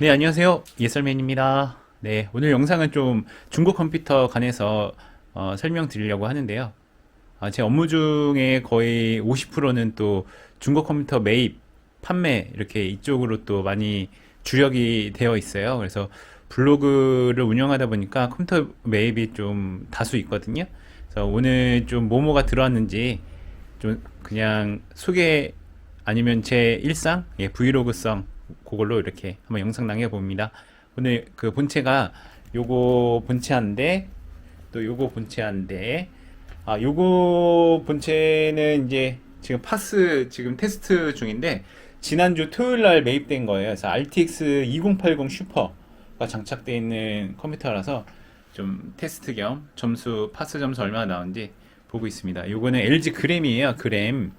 네, 안녕하세요. 예설맨입니다. 네, 오늘 영상은 좀 중고 컴퓨터 관해서 어, 설명드리려고 하는데요. 아, 제 업무 중에 거의 50%는 또 중고 컴퓨터 매입, 판매 이렇게 이쪽으로 또 많이 주력이 되어 있어요. 그래서 블로그를 운영하다 보니까 컴퓨터 매입이 좀 다수 있거든요. 그래서 오늘 좀 뭐뭐가 들어왔는지 좀 그냥 소개 아니면 제 일상, 예, 브이로그성 그걸로 이렇게 한번 영상 남겨 봅니다. 오늘 그 본체가 요거 본체인데 또 요거 본체인데 아 요거 본체는 이제 지금 파스 지금 테스트 중인데 지난주 토요일 날 매입된 거예요. 그래서 RTX 2080 슈퍼가 장착되어 있는 컴퓨터라서 좀 테스트 겸 점수 파스 점수 얼마나 나오는지 보고 있습니다. 요거는 LG 그램이에요. 그램.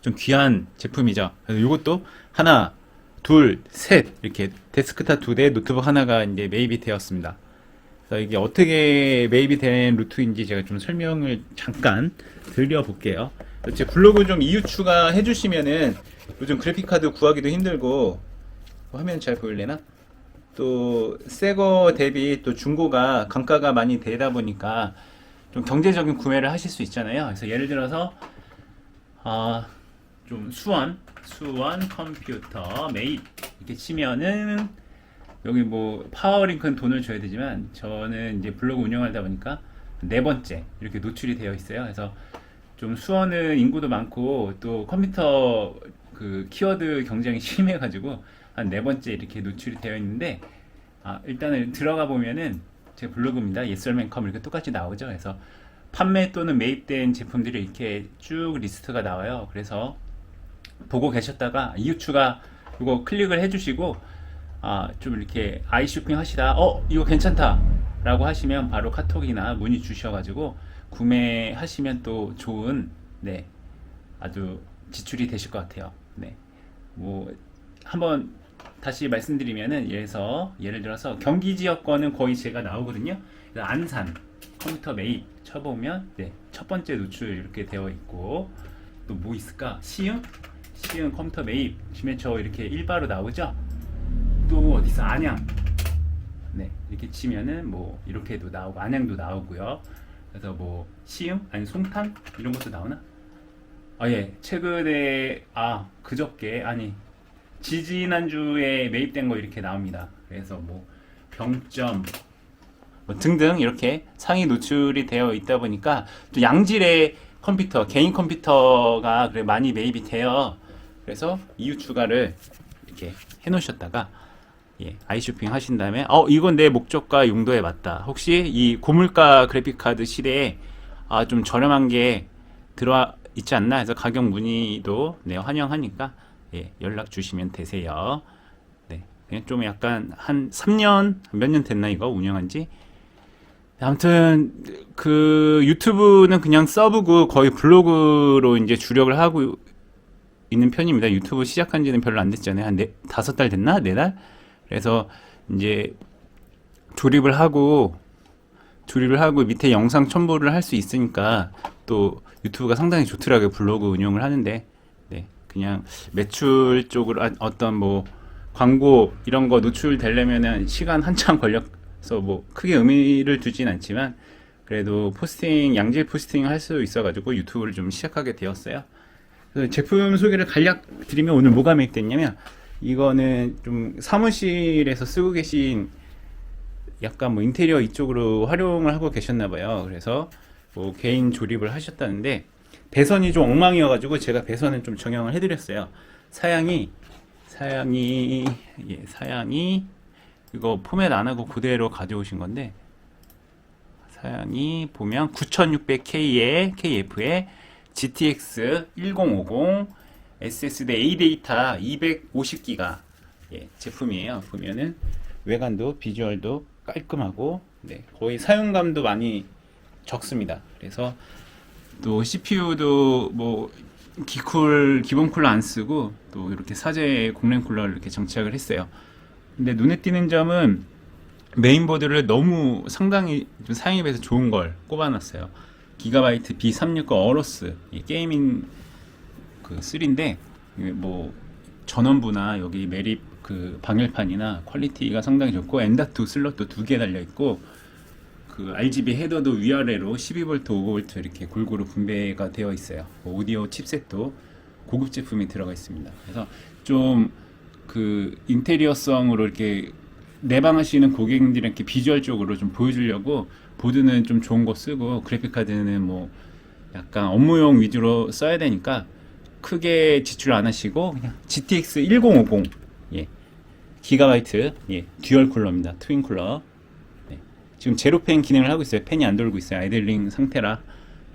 좀 귀한 제품이죠. 그래서 이것도 하나, 둘, 셋 이렇게 데스크탑 두 대, 노트북 하나가 이제 매입이 되었습니다. 그래서 이게 어떻게 매입이 된 루트인지 제가 좀 설명을 잠깐 드려볼게요. 제 블로그 좀 이유 추가해 주시면은 요즘 그래픽 카드 구하기도 힘들고 화면 잘 보일래나? 또 새 거 대비 또 중고가 강가가 많이 되다 보니까 좀 경제적인 구매를 하실 수 있잖아요. 그래서 예를 들어서 아, 좀 수원, 수원 컴퓨터 매입 이렇게 치면은 여기 뭐 파워링크는 돈을 줘야 되지만 저는 이제 블로그 운영하다 보니까 네 번째 이렇게 노출이 되어 있어요. 그래서 좀 수원은 인구도 많고 또 컴퓨터 그 키워드 경쟁이 심해가지고 한 네 번째 이렇게 노출이 되어 있는데 아, 일단은 들어가 보면은 제 블로그입니다. 예설맨컴 이렇게 똑같이 나오죠. 그래서 판매 또는 매입된 제품들이 이렇게 쭉 리스트가 나와요. 그래서 보고 계셨다가 이웃 추가 이거 클릭을 해주시고 아, 좀 이렇게 아이 쇼핑 하시다 어 이거 괜찮다 라고 하시면 바로 카톡이나 문의 주셔가지고 구매하시면 또 좋은 네 아주 지출이 되실 것 같아요. 네. 뭐 한번 다시 말씀드리면은 예서 예를 들어서 경기 지역 거는 거의 제가 나오거든요. 안산 컴퓨터 매입 쳐보면 네, 첫 번째 노출 이렇게 되어 있고 또 뭐 있을까? 시흥 시흥 컴퓨터 매입 저 이렇게 일바로 나오죠. 또 어디 있어? 안양 네 이렇게 치면은 뭐 이렇게도 나오고 안양도 나오고요. 그래서 뭐 시흥 아니 송탄 이런 것도 나오나? 아예 최근에 아 그저께 아니 지지난주에 매입된 거 이렇게 나옵니다. 그래서 뭐 병점 뭐 등등 이렇게 상위 노출이 되어 있다 보니까 또 양질의 컴퓨터 개인 컴퓨터가 그래 많이 매입이 돼요. 그래서 이유 추가를 이렇게 해 놓으셨다가 예, 아이쇼핑 하신 다음에 어 이건 내 목적과 용도에 맞다. 혹시 이 고물가 그래픽 카드 시대에 아 좀 저렴한 게 들어와 있지 않나 해서 가격 문의도 네, 환영하니까 예, 연락 주시면 되세요. 네, 그냥 좀 약간 한 3년 몇 년 됐나 이거 운영한 지 아무튼 그 유튜브는 그냥 써보고 거의 블로그로 이제 주력을 하고 있는 편입니다. 유튜브 시작한 지는 별로 안 됐잖아요. 한 네, 다섯 달 됐나? 네 달? 그래서 이제 조립을 하고 조립을 하고 밑에 영상 첨부를 할 수 있으니까 또 유튜브가 상당히 좋더라고요. 블로그 운영을 하는데 네, 그냥 매출 쪽으로 아, 어떤 뭐 광고 이런 거 노출되려면은 시간 한참 걸려서 뭐 크게 의미를 두진 않지만 그래도 포스팅 양질 포스팅 할 수 있어 가지고 유튜브를 좀 시작하게 되었어요. 그래서 제품 소개를 간략 드리면 오늘 뭐가 매입됐냐면 이거는 좀 사무실에서 쓰고 계신 약간 뭐 인테리어 이쪽으로 활용을 하고 계셨나 봐요. 그래서 뭐 개인 조립을 하셨다는데 배선이 좀 엉망이어가지고 제가 배선은 좀 정형을 해드렸어요. 사양이 사양이 예 사양이 이거 포맷 안 하고 그대로 가져오신 건데 사양이 보면 9600K에 KF에 GTX 1050 SSD A 데이터 250기가 예, 제품이에요. 보면은 외관도 비주얼도 깔끔하고 네, 거의 사용감도 많이 적습니다. 그래서 또 CPU도 뭐 기쿨 기본 쿨러 안 쓰고 또 이렇게 사제 공랭 쿨러를 이렇게 장착을 했어요. 근데 눈에 띄는 점은 메인보드를 너무 상당히 좀 사양에 비해서 좋은 걸 꼽아놨어요. 기가바이트 B360 어로스 이 게이밍 그 3인데 뭐 전원부나 여기 매립 그 방열판이나 퀄리티가 상당히 좋고 엔다2 슬롯도 두 개 달려 있고 그 RGB 헤더도 위아래로 12V, 5V 이렇게 골고루 분배가 되어 있어요. 뭐 오디오 칩셋도 고급 제품이 들어가 있습니다. 그래서 좀 그 인테리어성으로 이렇게 내방하시는 고객님들에게 비주얼적으로 좀 보여주려고 보드는 좀 좋은 거 쓰고 그래픽 카드는 뭐 약간 업무용 위주로 써야 되니까 크게 지출 안 하시고 그냥 GTX 1050 예. 기가바이트 예. 듀얼 쿨러입니다. 트윈 쿨러. 네. 지금 제로 팬 기능을 하고 있어요. 팬이 안 돌고 있어요. 아이들링 상태라.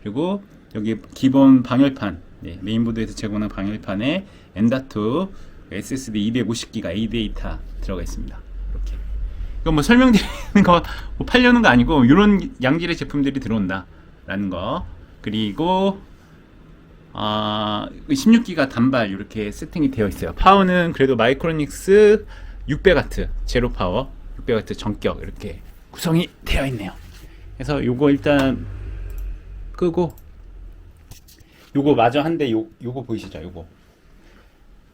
그리고 여기 기본 방열판 예. 메인보드에서 제공한 방열판에 엔다2 SSD 250기가 A 데이터 들어가 있습니다. 이렇게. 이건 뭐 설명드리는 거, 뭐 팔려는 거 아니고, 이런 양질의 제품들이 들어온다라는 거. 그리고, 아, 16기가 단발 이렇게 세팅이 되어 있어요. 파워는 그래도 마이크로닉스 600W, 제로 파워, 600W 전격 이렇게 구성이 되어 있네요. 그래서 요거 일단 끄고, 요거 마저 한데 요, 요거 보이시죠? 요거.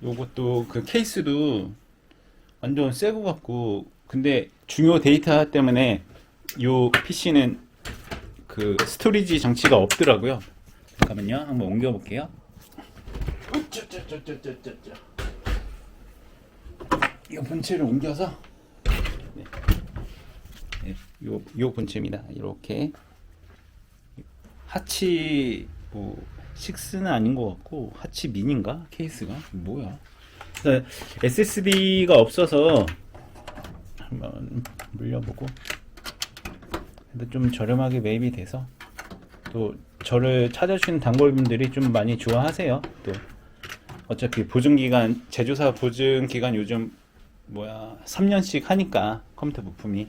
요것도 그 케이스도 완전 새 거 같고 근데 중요 데이터 때문에 요 PC는 그 스토리지 장치가 없더라고요. 잠깐만요. 한번 옮겨 볼게요. 이 본체를 옮겨서 네. 네, 요, 요 본체입니다. 이렇게 하치 뭐 6는 아닌 것 같고 하치 미니인가 케이스가 뭐야? 그래서 SSD가 없어서 한번 물려보고 근데 좀 저렴하게 매입이 돼서 또 저를 찾아주시는 단골분들이 좀 많이 좋아하세요. 또 어차피 보증 기간 제조사 보증 기간 요즘 뭐야 3년씩 하니까 컴퓨터 부품이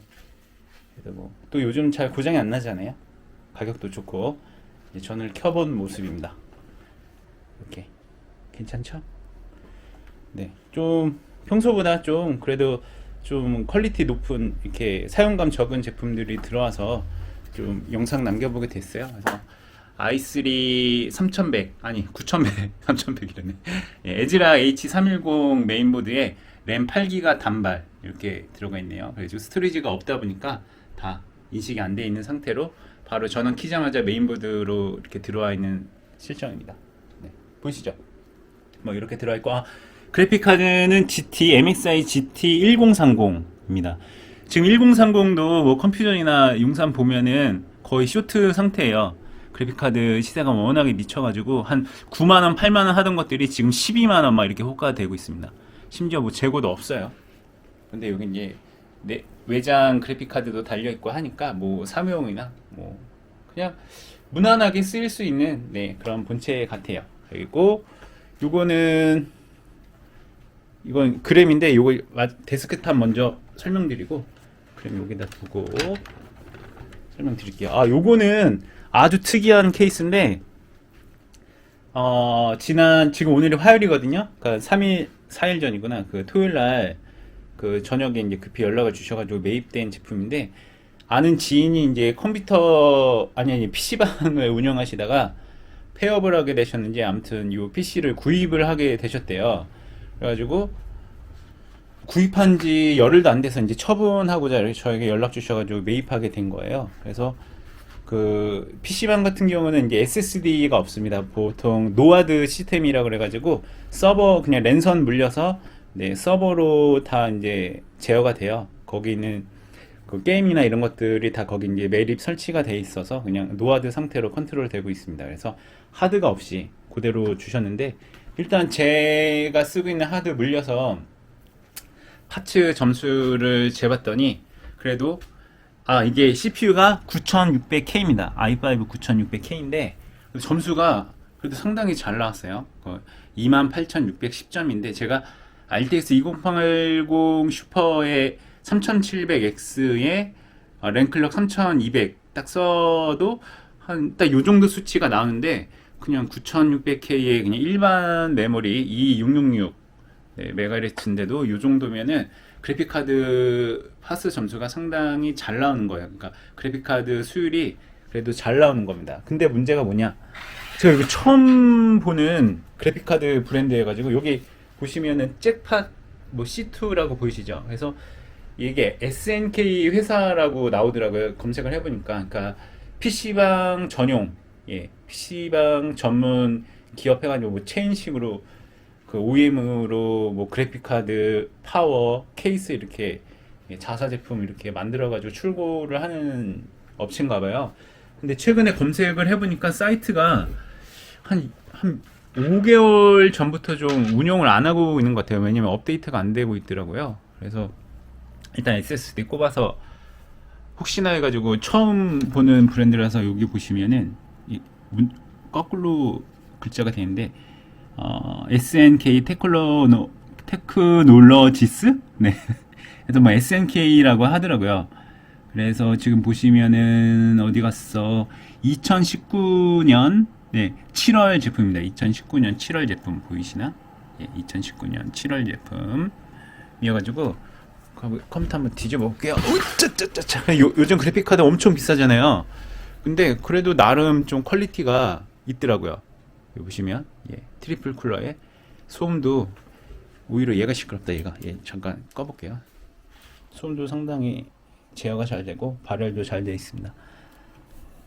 그래도 뭐 또 요즘 잘 고장이 안 나잖아요. 가격도 좋고 이제 전을 켜본 모습입니다. 이렇게 괜찮죠? 네, 좀 평소보다 좀 그래도 좀 퀄리티 높은 이렇게 사용감 적은 제품들이 들어와서 좀 영상 남겨보게 됐어요. 그래서 i3 3100 아니 9100 3100이라네. 예, 에즈라 H310 메인보드에 램 8기가 단발 이렇게 들어가 있네요. 그래서 스토리지가 없다 보니까 다 인식이 안 돼 있는 상태로 바로 전원 키자마자 메인보드로 이렇게 들어와 있는 실정입니다. 네, 보이시죠? 뭐 이렇게 들어와 있고 아, 그래픽 카드는 GT MSI GT 1030입니다. 지금 1030도 뭐 컴퓨전이나 용산 보면은 거의 쇼트 상태예요. 그래픽 카드 시세가 워낙에 미쳐가지고 한 9만 원, 8만 원 하던 것들이 지금 12만 원 막 이렇게 호가가 되고 있습니다. 심지어 뭐 재고도 없어요. 근데 여기 이제 내 외장 그래픽 카드도 달려 있고 하니까 뭐 사무용이나 뭐 그냥 무난하게 쓰일 수 있는 네 그런 본체 같아요. 그리고 요거는 이건 그램인데 요거 마- 데스크탑 먼저 설명드리고 그럼 여기다 두고 설명드릴게요. 아 요거는 아주 특이한 케이스인데 어 지난 지금 오늘이 화요일이거든요. 그러니까 3일 4일 전이구나. 그 토요일 날 그 저녁에 이제 급히 연락을 주셔가지고 매입된 제품인데 아는 지인이 이제 컴퓨터 아니 아니 PC방을 운영하시다가 폐업을 하게 되셨는지 아무튼 이 PC를 구입을 하게 되셨대요. 그래가지고 구입한 지 열흘도 안 돼서 이제 처분하고자 이렇게 저에게 연락 주셔가지고 매입하게 된 거예요. 그래서 그 PC방 같은 경우는 이제 SSD가 없습니다. 보통 노아드 시스템이라 그래가지고 서버 그냥 랜선 물려서 네 서버로 다 이제 제어가 돼요. 거기 있는 그 게임이나 이런 것들이 다 거기 이제 매립 설치가 돼 있어서 그냥 노아드 상태로 컨트롤 되고 있습니다. 그래서 하드가 없이 그대로 주셨는데 일단 제가 쓰고 있는 하드 물려서 파츠 점수를 재봤더니 그래도 아 이게 CPU가 9600K입니다. i5 9600K인데 점수가 그래도 상당히 잘 나왔어요. 28610점인데 제가 RTX 2080 슈퍼의 3700X에 랭클럭 3200 딱 써도 한 딱 요 정도 수치가 나오는데 그냥 9600K의 그냥 일반 메모리 2666 네, 메가헤르츠인데도 요 정도면은 그래픽 카드 파스 점수가 상당히 잘 나오는 거예요. 그러니까 그래픽 카드 수율이 그래도 잘 나오는 겁니다. 근데 문제가 뭐냐? 제가 이거 처음 보는 그래픽 카드 브랜드여 가지고 여기 보시면은 잭팟 뭐 C2라고 보이시죠? 그래서 이게 SNK 회사라고 나오더라고요. 검색을 해보니까, 그러니까 PC방 전용, 예, PC방 전문 기업 해가지고 뭐 체인식으로 그 OEM으로 뭐 그래픽 카드, 파워, 케이스 이렇게 예, 자사 제품 이렇게 만들어가지고 출고를 하는 업체인가 봐요. 근데 최근에 검색을 해보니까 사이트가 한, 한 5개월 전부터 좀 운영을 안 하고 있는 것 같아요. 왜냐면 업데이트가 안 되고 있더라고요. 그래서 일단 SSD 꼽아서 혹시나 해가지고 처음 보는 브랜드라서 여기 보시면은 이 문- 거꾸로 글자가 되는데 어, SNK 테크노 테크놀러지스 네 그래서 뭐 SNK라고 하더라고요. 그래서 지금 보시면은 어디 갔어? 2019년 네 7월 제품입니다. 2019년 7월 제품 보이시나? 예, 2019년 7월 제품이어가지고 컴- 컴퓨터 한번 뒤집어 볼게요. 요, 요즘 그래픽 카드 엄청 비싸잖아요. 근데 그래도 나름 좀 퀄리티가 있더라고요. 보시면 예, 트리플 쿨러에 소음도 오히려 얘가 시끄럽다 얘가. 예, 잠깐 꺼볼게요. 소음도 상당히 제어가 잘 되고 발열도 잘 되어 있습니다.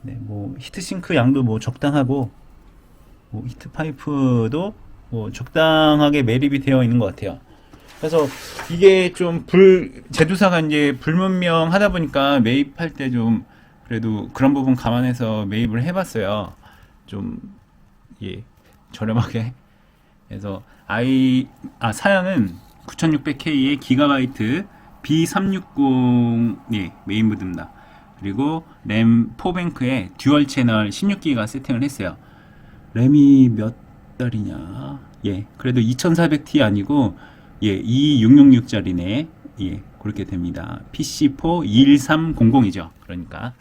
네, 뭐 히트싱크 양도 뭐 적당하고 뭐 히트 파이프도 뭐 적당하게 매립이 되어 있는 것 같아요. 그래서 이게 좀 불 제조사가 이제 불문명하다 보니까 매입할 때좀 그래도 그런 부분 감안해서 매입을 해봤어요. 좀 예, 저렴하게. 그래서 i 아 사양은 9600K의 기가바이트 B360 예, 메인보드입니다. 그리고 램 4뱅크에 듀얼 채널 16기가 세팅을 했어요. 램이 몇 달이냐? 예, 그래도 2400T 아니고 예, 2666짜리네. 예, 그렇게 됩니다. PC4 21300이죠. 그러니까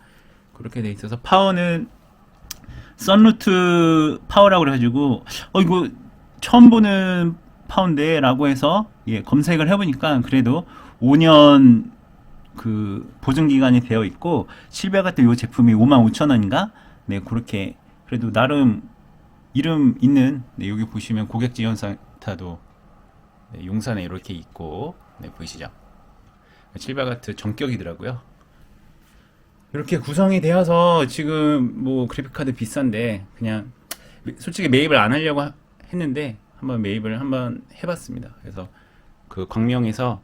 그렇게 돼 있어서 파워는 썬루트 파워라고 그래가지고 어 이거 처음 보는 파운데라고 해서 예 검색을 해보니까 그래도 5년 그 보증 기간이 되어 있고 실버 같은 이 제품이 55,000원인가? 네 그렇게 그래도 나름 이름 있는 네, 여기 보시면 고객 지원 센터도 네, 용산에 이렇게 있고 네 보이시죠? 실바가트 정격이더라고요 이렇게 구성이 되어서 지금 뭐 그래픽카드 비싼데 그냥 솔직히 매입을 안 하려고 하- 했는데 한번 매입을 한번 해봤습니다. 그래서 그 광명에서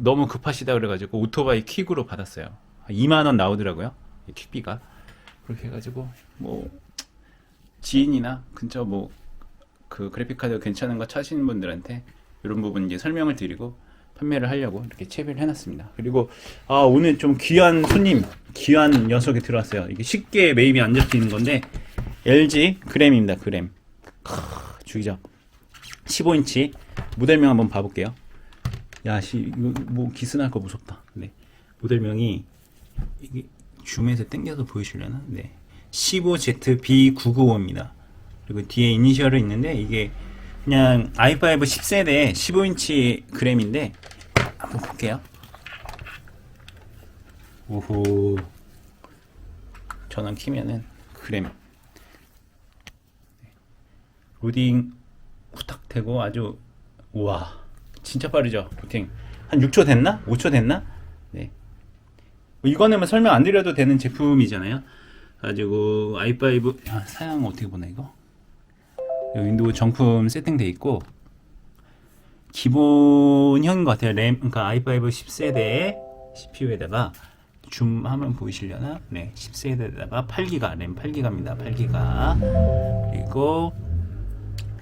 너무 급하시다 그래가지고 오토바이 퀵으로 받았어요. 2만 원 나오더라고요. 이 퀵비가 그렇게 해가지고 뭐 지인이나 근처 뭐 그 그래픽카드 괜찮은 거 찾으시는 분들한테 이런 부분 이제 설명을 드리고 판매를 하려고 이렇게 채비를 해놨습니다. 그리고 아 오늘 좀 귀한 손님, 귀한 녀석이 들어왔어요. 이게 쉽게 매입이 안 잡히는 건데 LG 그램입니다. 그램. 크, 죽이죠. 15인치 모델명 한번 봐볼게요. 야, 씨, 이거 뭐 기스날 거 무섭다. 네. 모델명이 이게 줌에서 당겨서 보이시려나? 네. 15ZB995입니다. 그리고 뒤에 이니셜이 있는데 이게 그냥 i5 10세대 15인치 그램인데 한번 볼게요. 오호. 전원 키면은 그램. 로딩 후딱 되고 아주 우와 진짜 빠르죠 루팅 한 6초 됐나? 5초 됐나? 네 이거는 뭐 설명 안 드려도 되는 제품이잖아요 가지고 i5 아, 사양 어떻게 보나 이거 윈도우 정품 세팅돼 있고 기본형인 것 같아요 램 그러니까 i5 10세대에 CPU에다가 줌 하면 보이시려나? 네 10세대에다가 8기가 램 8기가입니다 8기가 그리고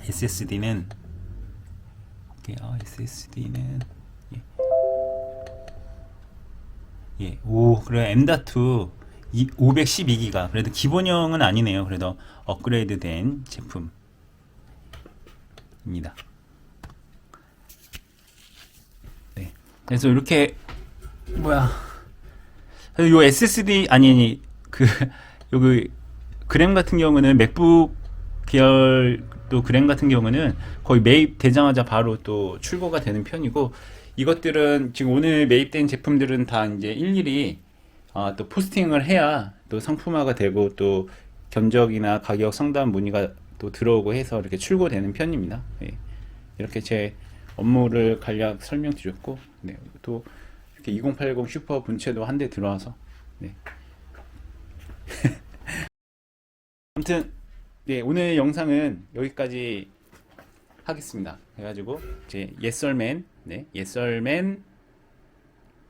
SSD는 볼게요. SSD는 예. 예. 오, 그래 M.2 이- 512기가 그래도 기본형은 아니네요. 그래도 업그레이드된 제품 입니다. 네. 그래서 이렇게 뭐야? 요 SSD 아니 아니 그 여기 그램 같은 경우는 맥북 계열 또 그램 같은 경우는 거의 매입되자마자 바로 또 출고가 되는 편이고 이것들은 지금 오늘 매입된 제품들은 다 이제 일일이 아, 또 포스팅을 해야 또 상품화가 되고 또 견적이나 가격 상담 문의가 또 들어오고 해서 이렇게 출고되는 편입니다. 예. 이렇게 제 업무를 간략 설명드렸고, 네, 또 이렇게 2080 슈퍼 본체도 한 대 들어와서, 네. 아무튼, 네, 오늘 영상은 여기까지 하겠습니다. 그래가지고, 제 예썰맨, 네, 예썰맨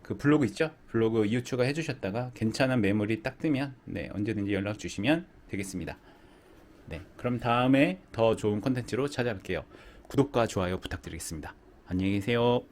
그 블로그 있죠? 블로그 이웃 추가해 주셨다가 괜찮은 매물이 딱 뜨면, 네, 언제든지 연락 주시면 되겠습니다. 네, 그럼 다음에 더 좋은 컨텐츠로 찾아뵐게요. 구독과 좋아요 부탁드리겠습니다. 안녕히 계세요.